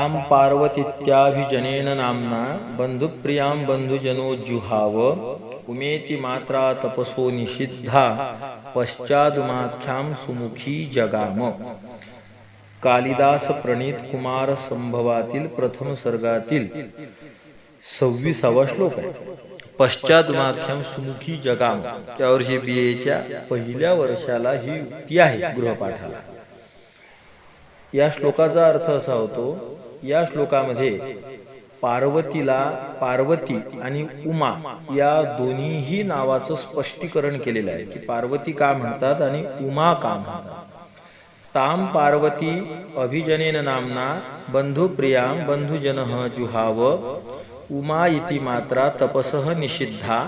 तां पार्वतीत्याभिजनेन नाम्ना बन्धुप्रियां बन्धुजनो जुहाव उमेति मात्रा तपसो निषिद्धा पश्चादुमाख्यां सुमुखी जगाम। कालिदास प्रणीत कुमार संभवातील प्रथम सर्गातील सव्वीसावा श्लोक आहे। पश्चादुमाख्याम सुमुखी जगाम त्या वर्षी बी एच्या पहिल्या वर्षाला ही युक्ती आहे गृहपाठाला। या श्लोकाचा अर्थ असा होतो या श्लोकामध्ये पार्वतीला पार्वती आणि उमा या दोन्हीही नावाचं स्पष्टीकरण केलेलं आहे. की पार्वती का म्हणतात आणि उमा का म्हणतात. ताम पार्वती अभिजनेन नामना बंधुप्रियां बंधुजन जुहाव उमा इति मात्रा तपसः निषिद्धा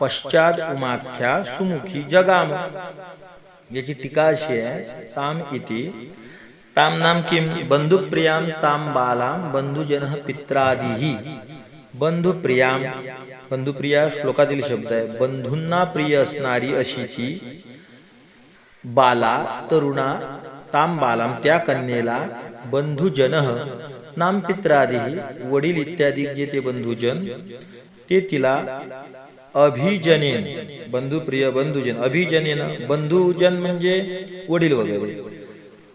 पश्चात उमाख्या सुमुखी जगाम. याची टीका अशी आहे ताम इति ताम नाम किम? बंधुप्रियां ताम बालाम बंधुजन पित्रादिही बंधुप्रियां बंधुप्रिया श्लोकातील शब्द आहे. बंधूंना प्रिय असणारी अशी ती बाला तरुणा ताम बालाम त्या कन्येला बंधुजन नाम पित्रादिही वडील इत्यादी जे ते बंधुजन ते तिला अभिजनेन बंधुप्रिय बंधुजन अभिजनेन बंधुजन म्हणजे वडील वगैरे.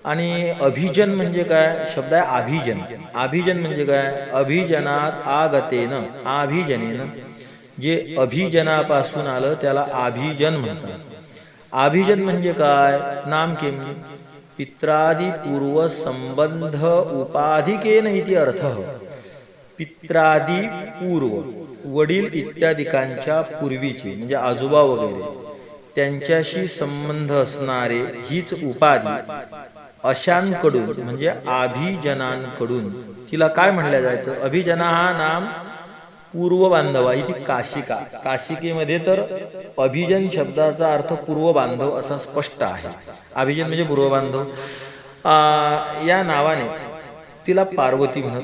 आणि अभिजन म्हणजे काय? शब्द आहे अभिजन. अभिजन म्हणजे काय? अभिजनात आगतेन अभिजनेन जे अभिजनापासून आलं त्याला अभिजन म्हणतात. अभिजन म्हणजे काय? नाम किम म्हणजे? पित्रादी पूर्व संबंध उपाधिकेन इति अर्थ. पित्रादी पूर्व वडील इत्यादिकांच्या पूर्वीचे म्हणजे आजोबा वगैरे त्यांच्याशी संबंध असणारे हीच उपाधी. अशांकडून म्हणजे अभिजनांकडून. तिला काय म्हणलं जायचं? अभिजना हा नाम पूर्व बांधवा ती काशिका. काशिकेमध्ये तर अभिजन शब्दाचा अर्थ पूर्व बांधव असा स्पष्ट आहे. अभिजन म्हणजे पूर्व बांधव या नावाने तिला पार्वती म्हणत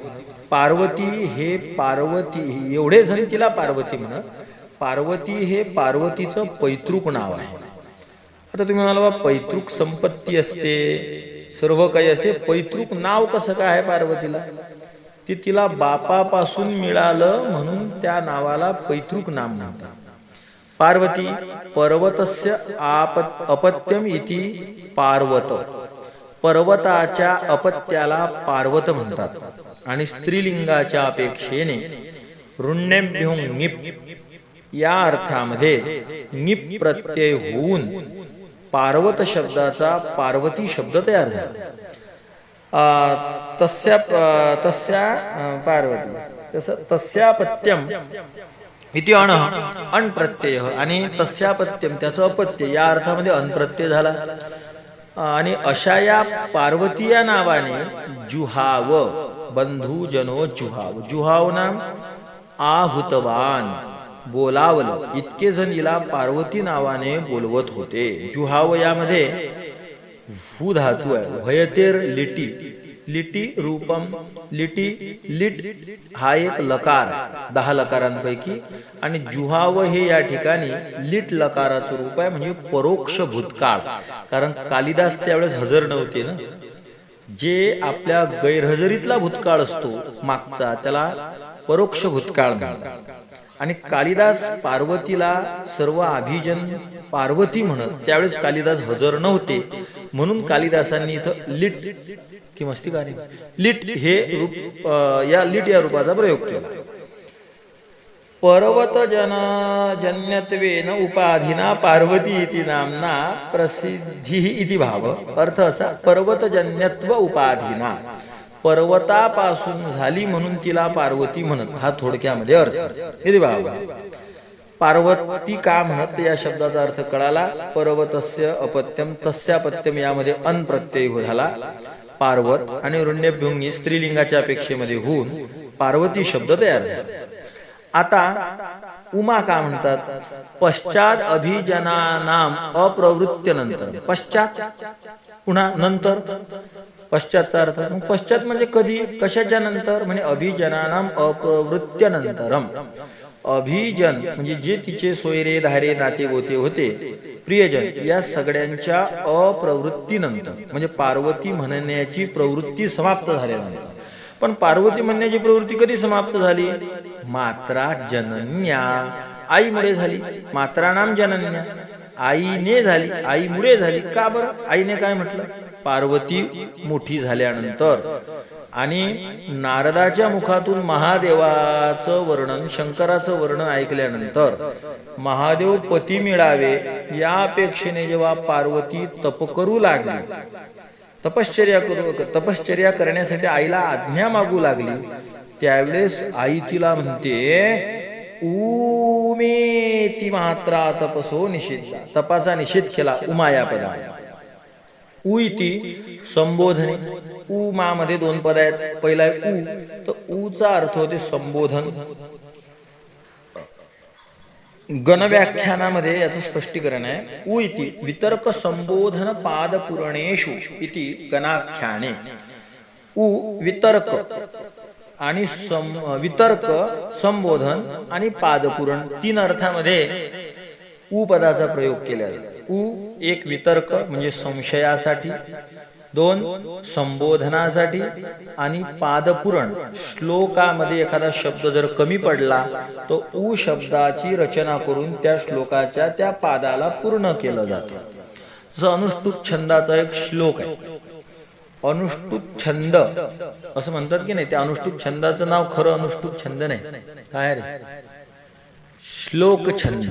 पार्वती हे पार्वती एवढे जण तिला पार्वती म्हणत पार्वती हे पार्वतीचं पैतृक नाव आहे. आता तुम्ही म्हणाला बा पैतृक संपत्ती असते. सर्व काही असते. पैतृक नाव कसं काय आहे पार्वतीला? ते तिला बापापासून मिळालं म्हणून त्या नावाला पैतृक नाम म्हणतात. पार्वती पर्वतस्य आप अपत्यम इति पार्वत. पर्वताच्या अपत्याला पार्वत म्हणतात. आणि स्त्रीलिंगाच्या अपेक्षेने ऋण्यभ्यो निप या अर्थामध्ये निप प्रत्यय होऊन पार्वत शब्दाचा पार्वती शब्द तयार झाला. तस्या तस्या पार्वती. तस तस्यापत्यम इति अण अण प्रत्यय आणि तस्यापत्यम त्याचं अपत्य या अर्थामध्ये अनप्रत्यय झाला. आणि अशा या पार्वती या नावाने जुहाव बंधू जनो जुहाव. जुहाव नाम आहुतवान. बोलावलं. इतके जण हिला पार्वती नावाने बोलवत होते. जुहाव यामध्ये भू धातू आहे. भयतेर लिटी. लिटी रूपम लिटी लिट हा एक लकार दहा लकारांपैकी. आणि जुहाव हे या ठिकाणी लिट लकाराचं रूप आहे म्हणजे परोक्ष भूतकाळ. कारण कालिदास त्यावेळेस हजर नव्हते ना. जे आपल्या गैरहजरीतला भूतकाळ असतो मागचा त्याला परोक्ष भूतकाळ म्हणतात. आणि कालिदास पार्वतीला सर्व अभिजन पार्वती म्हणत त्यावेळेस कालिदास हजर नव्हते. म्हणून कालिदासांनी इथं लिट कि मस्ती का लिट हे रूप या लिट या रूपाचा प्रयोग केला. पर्वत जन जन्यत्वेन उपाधिना पार्वती इति नामना प्रसिद्धी इति भाव. अर्थ असा पर्वतजन्यत्व उपाधिना. पर्वतापासून झाली म्हणून तिला पार्वती म्हणत हा थोडक्यामध्ये अर्थ. किती बाबा. पार्वती का म्हणत या शब्दाचा अर्थ कळाला. पर्वतस्य अपत्यम तस्यापत्यम यामध्ये अनप्रत्यय हो झाला. पार्वत आणि रुण्यभ्युंगी स्त्रीलिंगाच्या अपेक्षेमध्ये होऊन पार्वती शब्द तयार झाला. आता उमा का म्हणतात? पश्चात अभिजनानाम अप्रवृत्त्यनंतर पश्चात? पुन्हा नंतर? पश्चातचा अर्थ मग पश्चात म्हणजे कधी? कशाच्या नंतर म्हणजे अभिजनानाम अप्रवृत्त्यनंतरम अभिजन म्हणजे जे तिचे सोयरे धारे नाते गोते होते प्रियजन या सगळ्यांच्या अप्रवृत्तीनंतर. म्हणजे पार्वती म्हणण्याची प्रवृत्ती समाप्त झाल्यानंतर पण पार्वती म्हणण्याची प्रवृत्ती कधी समाप्त झाली? मात्रा जनन्या. आईमुळे झाली. मात्रा नाम जनन्या. आईने झाली. आईमुळे झाली. का बरं? आईने काय म्हटलं? पार्वती मोठी झाल्यानंतर आणि नारदाच्या मुखातून महादेवाचं वर्णन शंकराचं वर्णन ऐकल्यानंतर महादेव पती मिळावे या अपेक्षेने जेव्हा पार्वती तप करू लागली. तपश्चर्या करू तपश्चर्या करण्यासाठी आईला आज्ञा मागू लागली. त्यावेळेस आई तिला म्हणते उमेती मात्रा तपसो निषेध तपाचा निषेध केला उमाया पदा उ इति संबोधने. उ मा मध्ये दोन पद आहेत. पहिला आहे उ तर उचा अर्थ होते संबोधन. गणव्याख्यानामध्ये याचं स्पष्टीकरण आहे. उ इति वितर्क संबोधन पादपुरणेशु इति गणाख्याने. उ वितर्क आणि सं वितर्क संबोधन आणि पादपुरण तीन अर्थामध्ये उ पदाचा प्रयोग केला जातो उ एक वितर्क म्हणजे संशयासाठी. दोन संबोधनासाठी. आणि पादपुरण श्लोकामध्ये एखादा शब्द जर कमी पडला तो उ शब्दाची रचना करून त्या श्लोकाच्या त्या पादाला पूर्ण केलं जातं. जसं अनुष्टुप छंदाचा एक श्लोक आहे. अनुष्टुप छंद. असं म्हणतात की नाही त्या अनुष्टुप छंदाचं नाव खरं अनुष्टुप छंद नाही. काय रे? श्लोक छंद.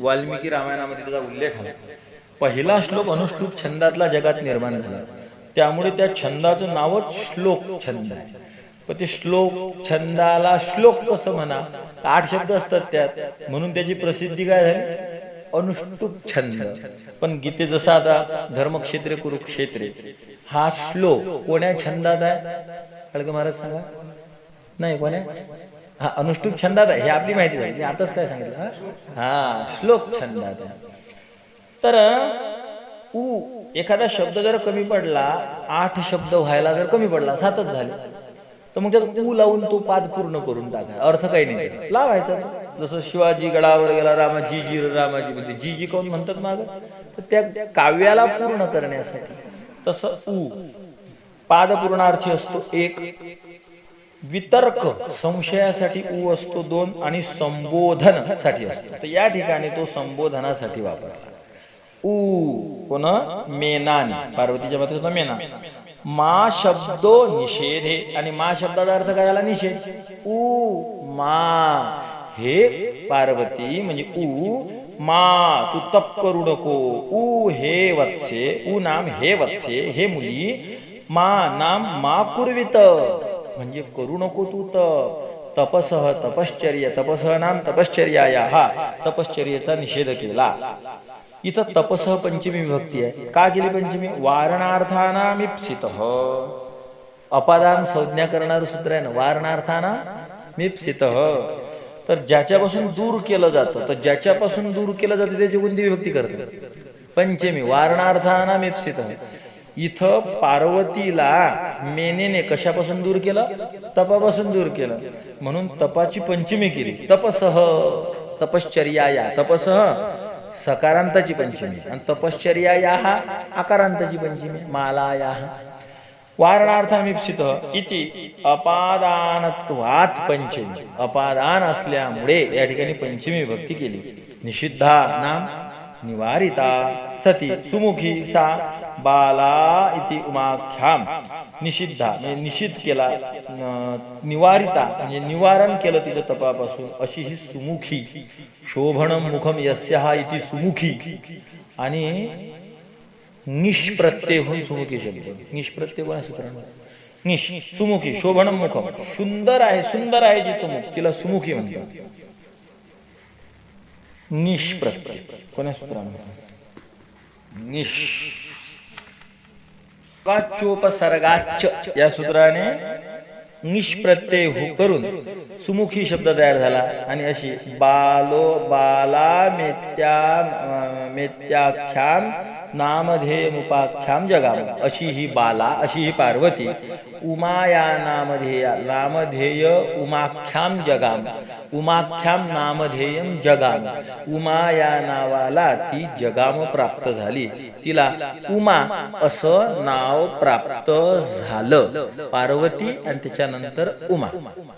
वाल्मिकी रामायणामध्ये त्याचा उल्लेख आहे. पहिला श्लोक अनुष्टुप छंदातला जगात निर्माण झाला. त्यामुळे त्या छंदाचं नावच श्लोक छंद आहे. पण ते श्लोक छंदाला श्लोक कसं म्हणा आठ शब्द असतात त्यात म्हणून त्याची प्रसिद्धी काय झाली? अनुष्टुप छंद. पण गीते जसं आता धर्मक्षेत्रे कुरुक्षेत्रे हा श्लोक कोण्या छंदात आहे? खडके महाराज सांगा. नाही कोण्या? हा अनुष्टुप छंदात आहे हे आपली माहिती झाली. आताच काय सांगितलं? हा? श्लोक छंदात आहे. तर उ एखादा शब्द जर कमी पडला आठ शब्द व्हायला जर कमी पडला सातच झाले. तर मग त्यात ऊ लावून तो पाद पूर्ण करून टाका. अर्थ काही नाही लावायचा. जसं शिवाजी गडावर गेला रामाजी जी रामाजी म्हणजे जी जी कोण म्हणतात माग? तर त्या काव्याला पूर्ण करण्यासाठी तसं उ. पादपूर्णार्थी असतो एक वितर्क संशयासाठी उ असतो दोन आणि संबोधनसाठी असतो. तर या ठिकाणी तो संबोधनासाठी वापरला उ कोण? मेनाने. पार्वतीच्या मात्र मेना. मा शब्दो निषेधे. आणि मा शब्दाचा अर्थ काय झाला? निषेध. उ मा. हे पार्वती म्हणजे उ मा. तू तप करू नको. उ हे वत्से. उ नाम हे वत्से. हे मुली मा नाम मा पूर्वित म्हणजे करू नको तू तप. तपसह तपश्चर्य तपसह नाम तपश्चर्या या हा तपश्चर्याचा निषेध केला. इथं तपसह पंचमी विभक्ती आहे. का केली पंचमी? वारणार्थानामिप्सित. अपादान संज्ञा करणारं सूत्र आहे ना वारणार्थाना मिप्सित. तर ज्याच्यापासून दूर केलं जातं तर ज्याच्यापासून दूर केलं जातं त्याची कोणती विभक्ती करते? पंचमी वारणार्थाना मिप्सित इथं पार्वतीला मेनेने कशापासून दूर केलं? तपापासून दूर केलं. म्हणून तपाची पंचमी केली. तपसह तपश्चर्या या तपसह सकारांताची पंचमी. आणि तपश्चर्या या हा आकारांताची पंचमी माला या वारणार्थामिप्सित इति अपादानत्वात पंचमी. अपादान असल्यामुळे या ठिकाणी पंचमी विभक्ती केली. निषिद्धा नाम निवारिता सती सुमुखी सा बाला इति उमाख्याम. निषिद्धा म्हणजे निषिद्ध केला निवारिता म्हणजे निवारण केलं तिचं तपापासून. अशी ही सुमुखी शोभणम मुखम यस्या इति सुमुखी. आणि निष्प्रत्यय होऊन सुमुखी शब्द. निष्प्रत्यय कोणा सूत्रांमध्ये निश सुमुखी शोभणम मुखम सुंदर आहे सुंदर आहे जी सुमुख तिला सुमुखी म्हणतात. निष्प्रत्यय कोण्या सूत्रामध्ये निष वाच्योपसर्गाच या सूत्राने निष्प्रत्यय हो करून सुमुखी शब्द तयार झाला आणि अशी बालो बाला मेत्या मेत्याख्याम नामधेयमुपाख्याम जगाम। अशी ही बाला अशी ही पार्वती। उमा या नामधेया नामधेय उमाख्याम जगाम। उमाख्याम नामधेयम जगाम। उमा या नावाला ती जगाम प्राप्त झाली। तिला उमा असं नाव प्राप्त झालं। पार्वती आणि त्याच्यानंतर उमा।